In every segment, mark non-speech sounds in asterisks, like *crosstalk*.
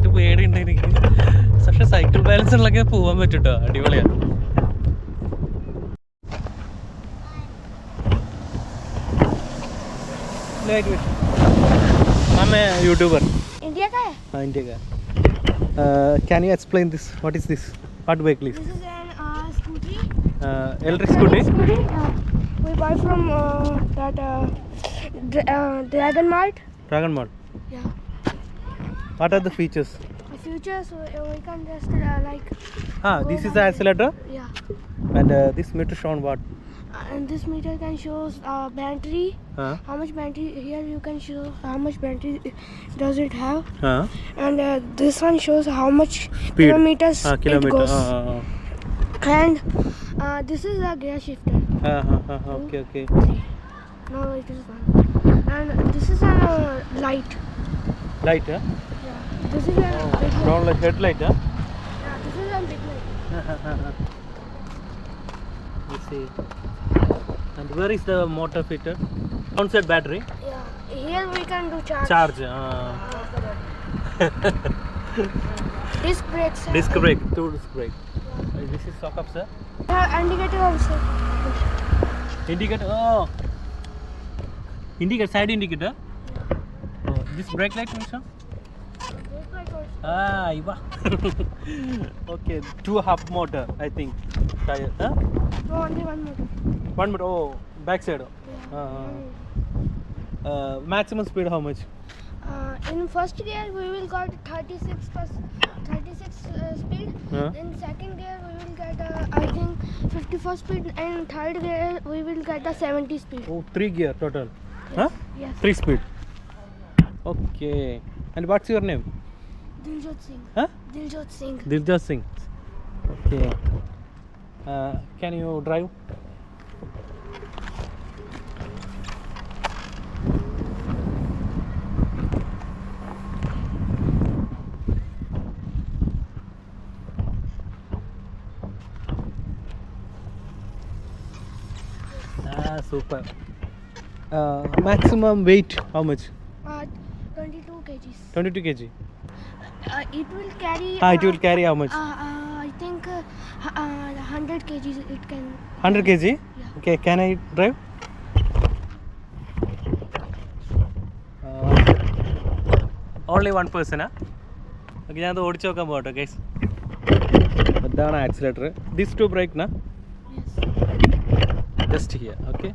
ചെറുതായിട്ട് പേടിയുണ്ട് എനിക്ക്. പക്ഷെ സൈക്കിൾ ബാലൻസ് പോകാൻ പോവാൻ പറ്റൂട്ടോ? അടിപൊളിയാണ് YouTuber India you this what this what what are the features The future, so uh, we can just uh, like ah this is the accelerator yeah. and uh, this meter shown what Uh, and this meter can show uh, battery. huh How much battery here you can show how much battery does it have, huh and uh, this one shows how much Speed. kilometers it kilometer goes. ah, ah. And uh, this is a gear shifter. ah, okay okay No, it is one. And this is a uh, light. light huh. This is a big light. brown light headlight huh Yeah, this *laughs* is a big light. you see and where is the motor fitted downside battery Yeah. Here we can do charge. charge ah. *laughs* Disc brakes. are- disc brake two disc brake Uh, this is shock up sir Yeah, indicator also. indicator oh indicator side indicator oh, this brake light also Brake ah iwa *laughs* okay two half motor i think tire huh? No, only one motor. one motor oh back side Yeah. Ah, ah. uh, maximum speed how much Uh, in first gear we will got 36 plus 36 uh, speed. Huh? In second gear we will get uh, I think 54 speed. And third gear we will get a 70 speed. oh three gear total huh Yes. three speed okay and what's your name Diljot Singh. huh? Diljot Singh. Diljot Singh. Okay. Uh, can you drive? Ah super. Uh, maximum weight how much? Uh, 22 kgs. 22 kg Uh, it will carry. ah it uh, will carry how much Uh, uh, I think uh, uh, 100 kgs it can. 100 kg Yeah. okay can i drive only one പേഴ്സണാ okay ഞാൻ അത് ഓടിച്ചു നോക്കാൻ പോകട്ടെ കേസ് അതാണ് accelerator this to brake നാ. Just here okay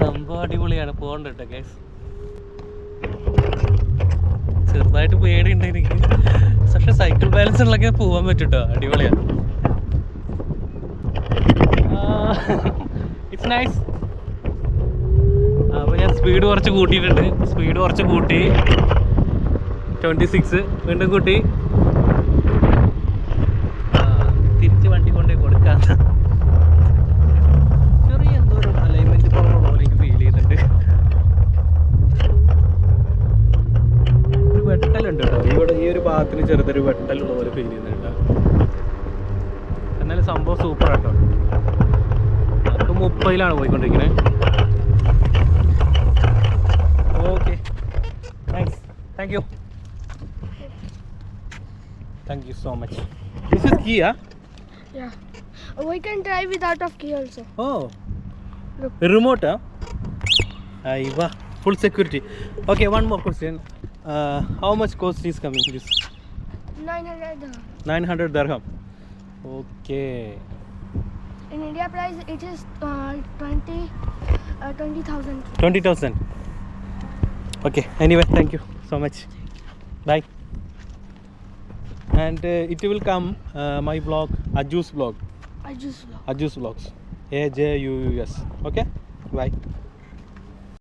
സംഭവം അടിപൊളിയാണ്. പോകണ്ട കേട്ടോ ഗൈസ് ചെറുതായിട്ട് പേടിയുണ്ട് എനിക്ക്. പക്ഷെ സൈക്കിൾ ബാലൻസ് ഉള്ളൊക്കെ പോകാൻ പറ്റും കേട്ടോ അടിപൊളിയാണ് ഇറ്റ്സ് നൈസ് അപ്പോൾ ഞാൻ സ്പീഡ് കുറച്ച് കൂട്ടിയിട്ടുണ്ട്. സ്പീഡ് കുറച്ച് കൂട്ടി. ട്വന്റി സിക്സ് വീണ്ടും കൂട്ടി. തിരിച്ച് വണ്ടി കൊണ്ടേ കൊടുക്കാം. ചെവിക്ക് ചെറുതൊരു വെട്ടലുള്ള പോലെ ഫീൽ ചെയ്യുന്നുണ്ട് എന്നാലും സംഭവം സൂപ്പർ ആട്ടോ നമുക്ക് മുപ്പതിലാണ് പോയിക്കൊണ്ടിരിക്കുന്നത് okay thanks thank you thank you so much this is ഗിയ Yeah. We can drive without of key also. Oh. Look. Remote, huh? Aiva. Full security. Okay, one more question. Uh, how much cost is coming, please? 900 dirham. 900 dirham. Okay. In India price, it is uh, 20, uh, 20,000. 20,000. Okay. Anyway, thank you so much. Bye. And uh, it will come uh, my blog, Aju's blog. Aju's blog. Aju's blogs. A J U U S. Okay. Bye.